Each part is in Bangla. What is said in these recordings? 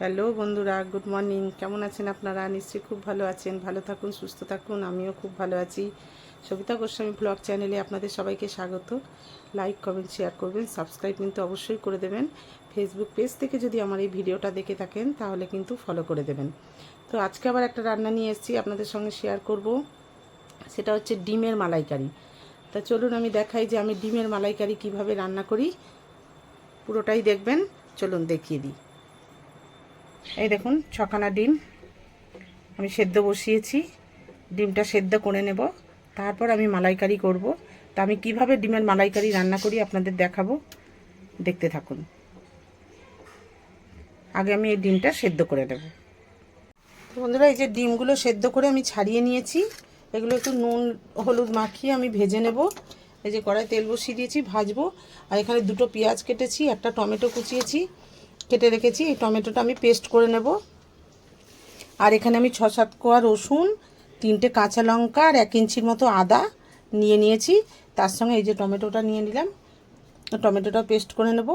হ্যালো বন্ধুরা, গুড মর্নিং। কেমন আছেন আপনারা? নিশ্চয়ই খুব ভালো আছেন। ভালো থাকুন, সুস্থ থাকুন। আমিও খুব ভালো আছি। সবিতা গোস্বামী ব্লগ চ্যানেলে আপনাদের সবাইকে স্বাগত। লাইক কমেন্ট শেয়ার করবেন। সাবস্ক্রাইব কিন্তু অবশ্যই করে দেবেন। ফেসবুক পেজ থেকে যদি আমার এই ভিডিওটা দেখে থাকেন, তাহলে কিন্তু ফলো করে দেবেন। তো আজকে আবার একটা রান্না নিয়ে এসেছি, আপনাদের সঙ্গে শেয়ার করব। সেটা হচ্ছে ডিমের মালাইকারি। তা চলুন আমি দেখাই যে আমি ডিমের মালাইকারি কীভাবে রান্না করি। পুরোটাই দেখবেন। চলুন দেখিয়ে দিই। এই দেখুন, ছখানা ডিম। আমি সেদ্ধ বসিয়েছি। ডিমটা সেদ্ধ করে নেব। তারপর আমি মালাইকারি করব। তা আমি কীভাবে ডিমের মালাইকারি রান্না করি আপনাদের দেখাবো। দেখতে থাকুন। আগে আমি এই ডিমটা সেদ্ধ করে নেব। বন্ধুরা, এই যে ডিমগুলো সেদ্ধ করে আমি ছাড়িয়ে নিয়েছি, এগুলো একটু নুন, হলুদ মাখিয়ে আমি ভেজে নেব। এই যে কড়াই তেল বসিয়ে দিয়েছি, ভাজবো। আর এখানে দুটো পেঁয়াজ কেটেছি, একটা টমেটো কুচিয়েছি। কেটে রেখেছি, এই টমেটোটা আমি পেস্ট করে নেব। আর এখানে আমি ছ, সাত কোয়া রসুন, তিনটে কাঁচা লঙ্কা আর এক ইঞ্চির মতো আদা নিয়ে নিয়েছি। তার সঙ্গে এই যে টমেটোটা নিয়ে নিলাম টমেটোটা পেস্ট করে নেব।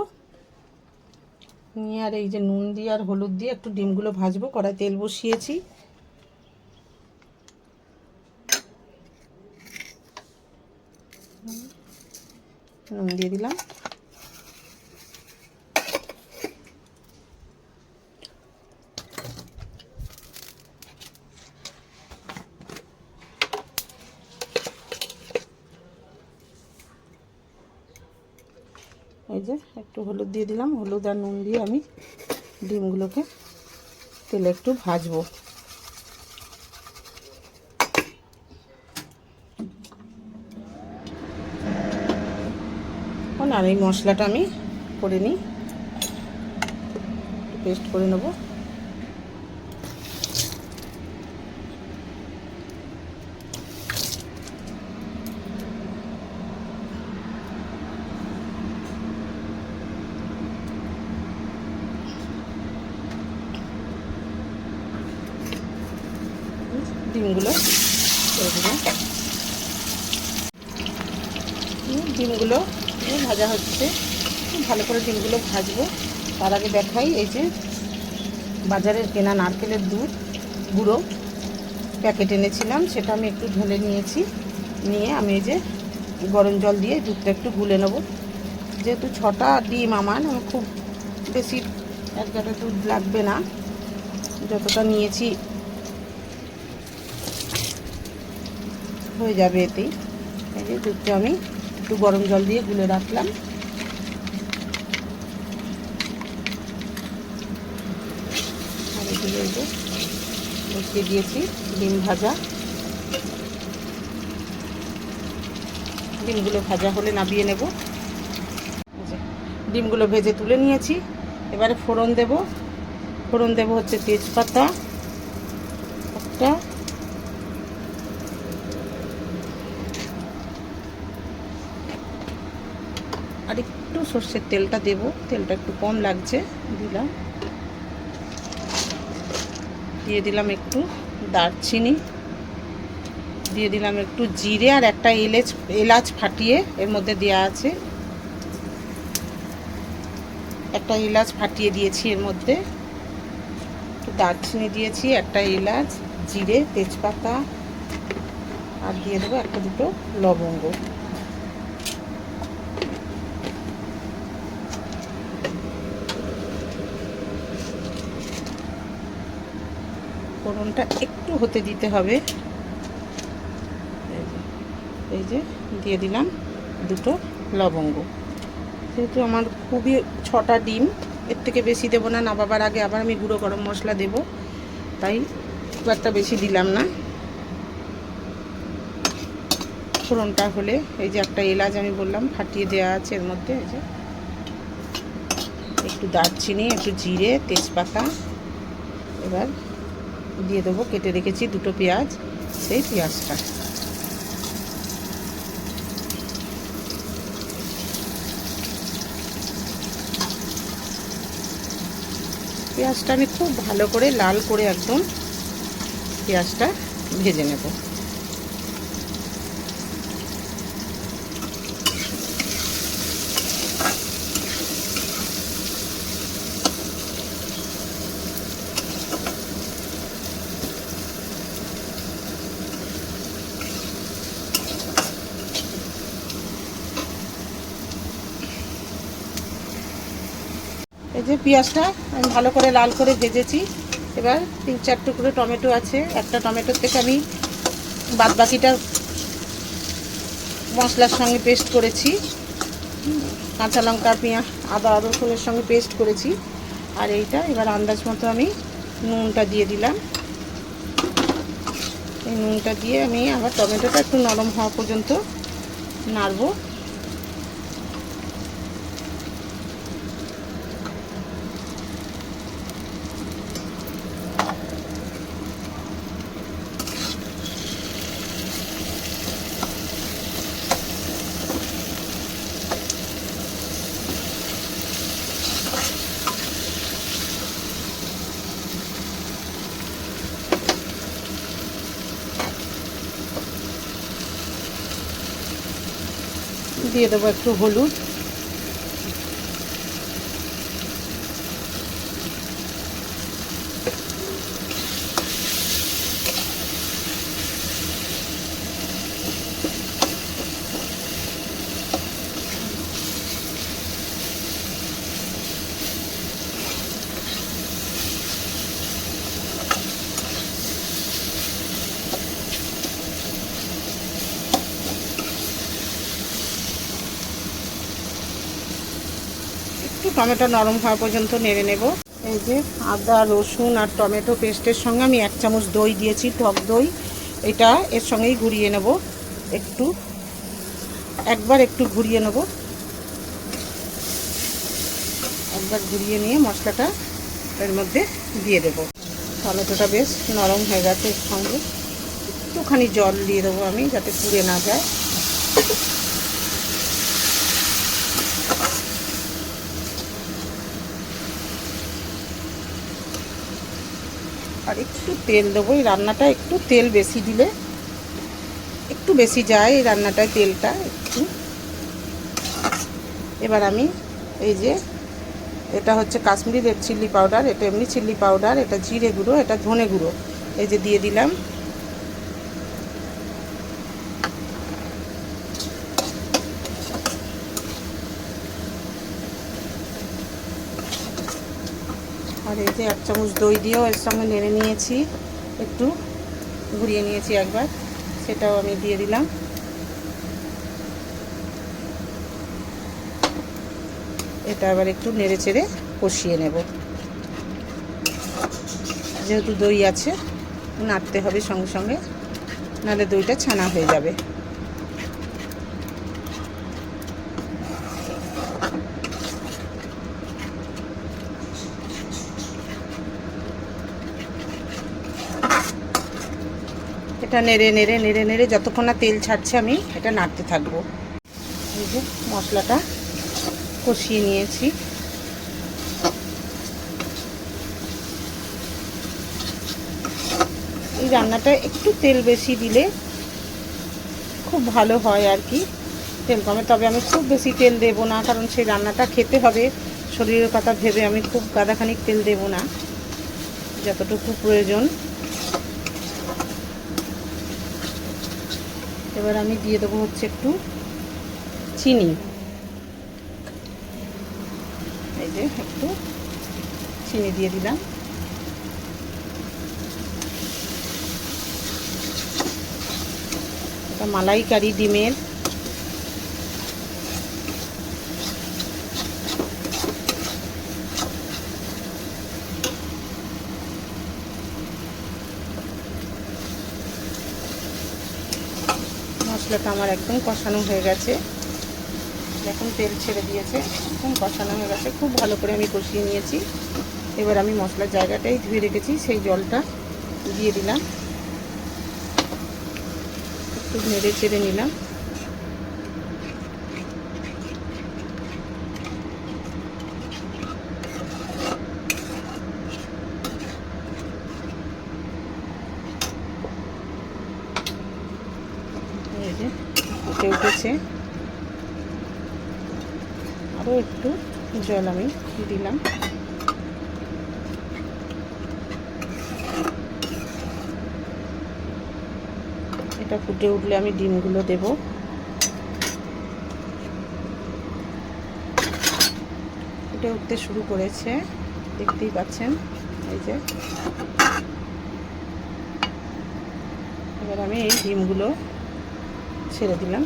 নিয়ে আর এই যে নুন দিয়ে আর হলুদ দিয়ে একটু ডিমগুলো ভাজবো কড়াই তেল বসিয়েছি। নুন দিয়ে দিলাম। এই যে একটু হলুদ দিয়ে দিলাম, হলুদ আর নুন দিয়ে আমি ডিমগুলোকে তেলে একটু ভাজবো। আর এই মশলাটা আমি করে নিই পেস্ট করে নেব। ডিমগুলো ডিমগুলো ভাজা হচ্ছে। ভালো করে ডিমগুলো ভাজবো। তার আগে দেখাই, এই যে বাজারের কেনা নারকেলের দুধ গুঁড়ো প্যাকেট এনেছিলাম, সেটা আমি একটু ঢেলে নিয়েছি। নিয়ে আমি এই যে গরম জল দিয়ে দুধটা একটু গুলে নেব। যেহেতু ছটা ডিম আমার আমার খুব বেশি এক গাটা দুধ লাগবে না। যতটা নিয়েছি হয়ে যাবে এতেই। এই যে দুধটা আমি একটু গরম জল দিয়ে গুলে রাখলাম। আর এগুলো এই যে দিয়েছি, ডিম ভাজা। ডিমগুলো ভাজা হলে নাবিয়ে নেব। ডিমগুলো ভেজে তুলে নিয়েছি। এবারে ফোড়ন দেব। ফোড়ন দেব হচ্ছে তেজপাতা একটা আর একটু সর্ষের তেলটা দেব। তেলটা একটু কম লাগছে, দিলাম। দিয়ে দিলাম একটু দারচিনি। দিয়ে দিলাম একটু জিরে আর একটা এলাচ এলাচ ফাটিয়ে এর মধ্যে দেওয়া আছে। একটা এলাচ ফাটিয়ে দিয়েছি এর মধ্যে। দারচিনি দিয়েছি, একটা এলাচ, জিরে, তেজপাতা। আর দিয়ে দেবো একটা দুটো লবঙ্গ। ফোড়নটা একটু হতে দিতে হবে। এই যে দিয়ে দিলাম দুটো লবঙ্গ। যেহেতু আমার খুবই ছটা ডিম, এর থেকে বেশি দেবো না নাবাবার আগে আবার আমি গুঁড়ো গরম মশলা দেব, তাই খুব একটা বেশি দিলাম না। ফোড়নটা হলে এই যে একটা এলাচ আমি বললাম, ফাটিয়ে দেওয়া আছে এর মধ্যে, এই যে। একটু দারচিনি, একটু জিরে, তেজপাতা, এবার দিয়ে দেবো, কেটে রেখেছি দুটো পেঁয়াজ, সেই পেঁয়াজটা। পেঁয়াজটা আমি খুব ভালো করে লাল করে একদম পেঁয়াজটা ভেজে নেব। যে পেঁয়াজটা আমি ভালো করে লাল করে ভেজেছি। এবার তিন চার টুকরো টমেটো আছে। একটা টমেটোর থেকে আমি বাদ বাকিটা মশলার সঙ্গে পেস্ট করেছি। কাঁচা লঙ্কা, পেঁয়াজ, আদা, রসুনের সঙ্গে পেস্ট করেছি। আর এইটা এবার আন্দাজ মতো আমি নুনটা দিয়ে দিলাম। এই নুনটা দিয়ে আমি আবার টমেটোটা একটু নরম হওয়া পর্যন্ত নাড়বো। দিয়ে দেবো একটু হলুদ। টমেটো নরম হওয়া পর্যন্ত নেড়ে নেব। এই যে আদা, রসুন আর টমেটো পেস্টের সঙ্গে আমি এক চামচ দই দিয়েছি, টক দই। এটা এর সঙ্গেই ঘুরিয়ে নেব। একটু, একবার একটু ঘুরিয়ে নেব। একবার ঘুরিয়ে নিয়ে মশলাটা এর মধ্যে দিয়ে দেব। টমেটোটা বেশ নরম হয়ে গেছে এর সঙ্গে। একটুখানি জল দিয়ে দেবো আমি যাতে পুড়ে না যায়। আর একটু তেল দেবো। এই রান্নাটা একটু তেল বেশি দিলে একটু বেশি যায় এই রান্নাটায় তেলটা একটু। এবার আমি এই যে এটা হচ্ছে কাশ্মীরি রেড চিল্লি পাউডার এটা এমনি চিল্লি পাউডার এটা জিরে গুঁড়ো, এটা ধনে গুঁড়ো। এই যে দিয়ে দিলাম। আর এই যে এক চামচ দই দিয়েও এর সঙ্গে নেড়ে নিয়েছি। একটু ঘুরিয়ে নিয়েছি একবার। সেটাও আমি দিয়ে দিলাম। এটা আবার একটু নেড়ে চেড়ে কষিয়ে নেব। যেহেতু দই আছে, নাড়তে হবে সঙ্গে সঙ্গে, নাহলে দইটা ছানা হয়ে যাবে। এটা নেড়ে নেড়ে নেড়ে নেড়ে যতক্ষণ না তেল ছাড়ছে আমি এটা নাড়তে থাকব। এই যে মশলাটা কষিয়ে নিয়েছি। এই রান্নাটা একটু তেল বেশি দিলে খুব ভালো হয় আর কি, তেল কমে। তবে আমি খুব বেশি তেল দেব না, কারণ সেই রান্নাটা খেতে হবে। শরীরের কথা ভেবে আমি খুব গাদাখানিক তেল দেব না, যতটুকু প্রয়োজন। এবার আমি দিয়ে দেবো হচ্ছে একটু চিনি। এই যে একটু চিনি দিয়ে দিলাম। মালাইকারি ডিমের মশলাটা আমার একদম কষানো হয়ে গেছে। এখন তেল ছেড়ে দিয়েছে, একদম কষানো হয়ে গেছে। খুব ভালো করে আমি কষিয়ে নিয়েছি। এবার আমি মশলার জায়গাটাই ধুয়ে রেখেছি, সেই জলটা দিয়ে দিলাম। একটু নেড়ে চেড়ে নিলাম এই যে ফুটে উঠেছে। আরও একটু জল আমি দিলাম। এটা ফুটে উঠলে আমি ডিমগুলো দেব। ফুটে উঠতে শুরু করেছে। দেখতেই পাচ্ছেন, এই যে। এবার আমি এই ডিমগুলো ছেড়ে দিলাম।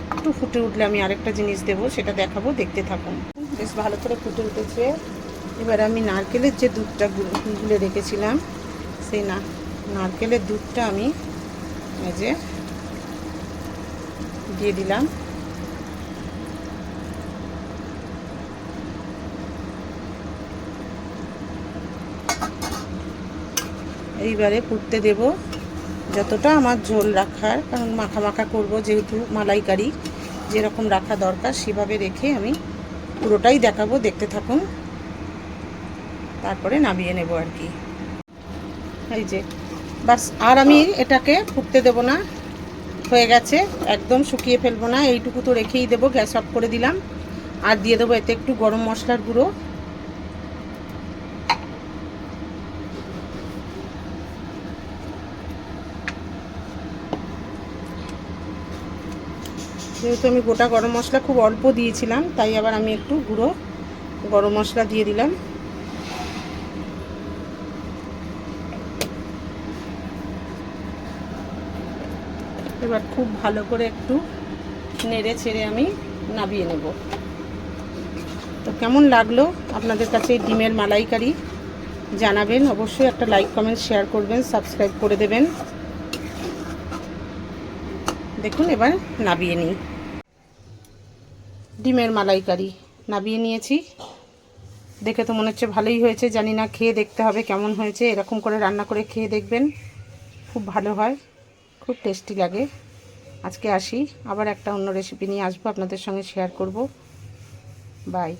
একটু ফুটে উঠলে আমি আরেকটা জিনিস দেব, সেটা দেখাবো, দেখতে থাকুন। বেশ ভালো করে ফুটে উঠেছে। এবার আমি নারকেলের যে দুধটা গুলে রেখেছিলাম, সেই না, নারকেলের দুধটা আমি এই যে দিয়ে দিলাম। এইবারে ফুটতে দেব যতটা আমার ঝোল রাখার, কারণ মাখা মাখা করব যেহেতু মালাইকারি। যেরকম রাখা দরকার সেভাবে রেখে আমি পুরোটাই দেখাবো, দেখতে থাকুন। তারপরে নামিয়ে নেব আর কি। এই যে, বাস, আর আমি এটাকে ফুটতে দেব না। হয়ে গেছে, একদম শুকিয়ে ফেলব না, এইটুকু তো রেখেই দেবো, গ্যাস অফ করে দিলাম। আর দিয়ে দেবো এতে একটু গরম মশলার গুঁড়ো। যেহেতু আমি গোটা গরম মশলা খুব অল্প দিয়েছিলাম, তাই আবার আমি একটু গুঁড়ো, গরম মশলা দিয়ে দিলাম। এবার খুব ভালো করে একটু নেড়ে ছেড়ে আমি নাবিয়ে নেব। তো কেমন লাগল? আপনাদের কাছে ডিমের মালাইকারি জানাবেন। অবশ্যই একটা লাইক, কমেন্ট, শেয়ার করবেন, সাবস্ক্রাইব করে দেবেন। দেখুন, এবার নাবিয়ে নিই। ডিমের মালাইকারি নাবিয়ে নিয়েছি। দেখে তো মনে হচ্ছে ভালোই হয়েছে। জানি না, খেয়ে দেখতে হবে কেমন হয়েছে। এরকম করে রান্না করে খেয়ে দেখবেন। খুব ভালো হয়। খুব টেস্টি লাগে। আজকে আসি, আবার একটা অন্য রেসিপি নিয়ে আসব, আপনাদের সঙ্গে শেয়ার করব। বাই